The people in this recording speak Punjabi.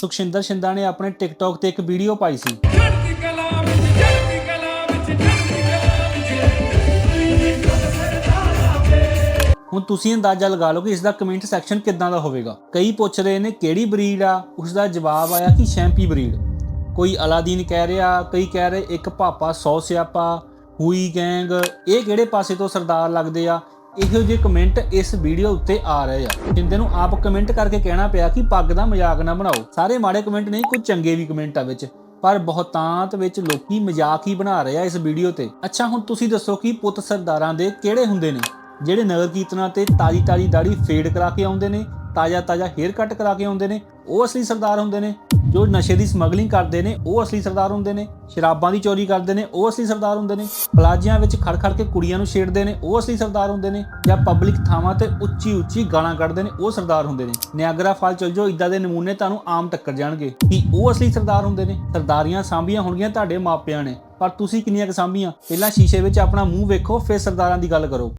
ਸੁਖਸ਼ਿੰਦਰ ਸ਼ਿੰਦਾ ਨੇ ਆਪਣੇ ਟਿਕਟੌਕ ਤੇ ਇੱਕ ਵੀਡੀਓ ਪਾਈ ਸੀ। ਹੁਣ ਤੁਸੀਂ ਅੰਦਾਜ਼ਾ ਲਗਾ ਲਓ ਕਿ ਇਸ ਦਾ ਕਮੈਂਟ ਸੈਕਸ਼ਨ ਕਿੱਦਾਂ ਦਾ ਹੋਵੇਗਾ। ਕਈ ਪੁੱਛ ਰਹੇ ਨੇ ਕਿਹੜੀ ਬਰੀਡ ਆ ਉਸ ਦਾ ਜਵਾਬ ਆਇਆ ਕਿ ਸ਼ੈਂਪੀ ਬਰੀਡ ਕੋਈ ਅਲਾਦੀਨ ਕਹਿ ਰਿਹਾ ਕਈ ਕਹਿ ਰਹੇ ਇੱਕ ਪਾਪਾ 100 ਸਿਆਪਾ ਹੂਈ ਗੈਂਗ ਇਹ ਕਿਹੜੇ ਪਾਸੇ ਤੋਂ ਸਰਦਾਰ ਲੱਗਦੇ ਆ? ਇਹੋ ਜਿਹੇ ਕਮੈਂਟ ਇਸ ਵੀਡੀਓ ਉੱਤੇ ਆ ਰਹੇ ਆ। ਜਿੰਦੇ ਨੂੰ ਆਪ ਕਮੈਂਟ ਕਰਕੇ ਕਹਿਣਾ ਪਿਆ ਕਿ ਪੱਗ ਦਾ ਮਜ਼ਾਕ ਨਾ ਬਣਾਓ। ਸਾਰੇ ਮਾੜੇ ਕਮੈਂਟ ਨਹੀਂ, ਕੁਝ ਚੰਗੇ ਵੀ ਕਮੈਂਟ ਆ ਵਿੱਚ। ਪਰ ਬਹੁਤਾਂਤ ਵਿੱਚ ਲੋਕੀ ਮਜ਼ਾਕ ਹੀ ਬਣਾ ਰਹੇ ਆ ਇਸ ਵੀਡੀਓ ਤੇ। ਅੱਛਾ, ਹੁਣ ਤੁਸੀਂ ਦੱਸੋ ਕਿ ਪੁੱਤ ਸਰਦਾਰਾਂ ਦੇ ਕਿਹੜੇ ਹੁੰਦੇ ਨੇ? ਜਿਹੜੇ ਨਗਰ ਕੀਰਤਨਾਂ ਤੇ ਤਾਜੀ ਤਾਜੀ ਦਾੜੀ ਫੇਡ ਕਰਾ ਕੇ ਆਉਂਦੇ ਨੇ ਤਾਜ਼ਾ ਤਾਜ਼ਾ ਹੇਅਰ ਕੱਟ ਕਰਾ ਕੇ ਆਉਂਦੇ ਨੇ, ਉਹ ਅਸਲੀ ਸਰਦਾਰ ਹੁੰਦੇ ਨੇ? ਜੋ ਨਸ਼ੇ ਦੀ ਸਮਗਲਿੰਗ ਕਰਦੇ ਨੇ, ਉਹ ਅਸਲੀ ਸਰਦਾਰ ਹੁੰਦੇ ਨੇ, ਸ਼ਰਾਬਾਂ ਦੀ ਚੋਰੀ ਕਰਦੇ ਨੇ, ਉਹ ਅਸਲੀ ਸਰਦਾਰ ਹੁੰਦੇ ਨੇ, ਪਲਾਜਿਆਂ ਵਿੱਚ ਖੜ ਖੜ ਕੇ ਕੁੜੀਆਂ ਨੂੰ ਛੇੜਦੇ ਨੇ, ਉਹ ਅਸਲੀ ਸਰਦਾਰ ਹੁੰਦੇ ਨੇ, ਜਾਂ ਪਬਲਿਕ ਥਾਵਾਂ ਤੇ ਉੱਚੀ ਉੱਚੀ ਗਾਲਾਂ ਕੱਢਦੇ ਨੇ, ਉਹ ਸਰਦਾਰ ਹੁੰਦੇ ਨੇ। ਨਿਆਗਰਾ ਫਾਲ ਚਲ ਜਾਓ ਇਦਾਂ ਦੇ ਨਮੂਨੇ ਤੁਹਾਨੂੰ ਆਮ ਟੱਕਰ ਜਾਣਗੇ ਕਿ ਉਹ ਅਸਲੀ ਸਰਦਾਰ ਹੁੰਦੇ ਨੇ। ਸਰਦਾਰੀਆਂ ਸਾਂਭੀਆਂ ਹੋਣਗੀਆਂ ਤੁਹਾਡੇ ਮਾਪਿਆਂ ਨੇ, ਪਰ ਤੁਸੀਂ ਕਿੰਨੀਆਂ ਕੁ ਸਾਂਭੀਆਂ? ਪਹਿਲਾਂ ਸ਼ੀਸ਼ੇ ਵਿੱਚ ਆਪਣਾ ਮੂੰਹ ਵੇਖੋ, ਫਿਰ ਸਰਦਾਰਾਂ ਦੀ ਗੱਲ ਕਰੋ।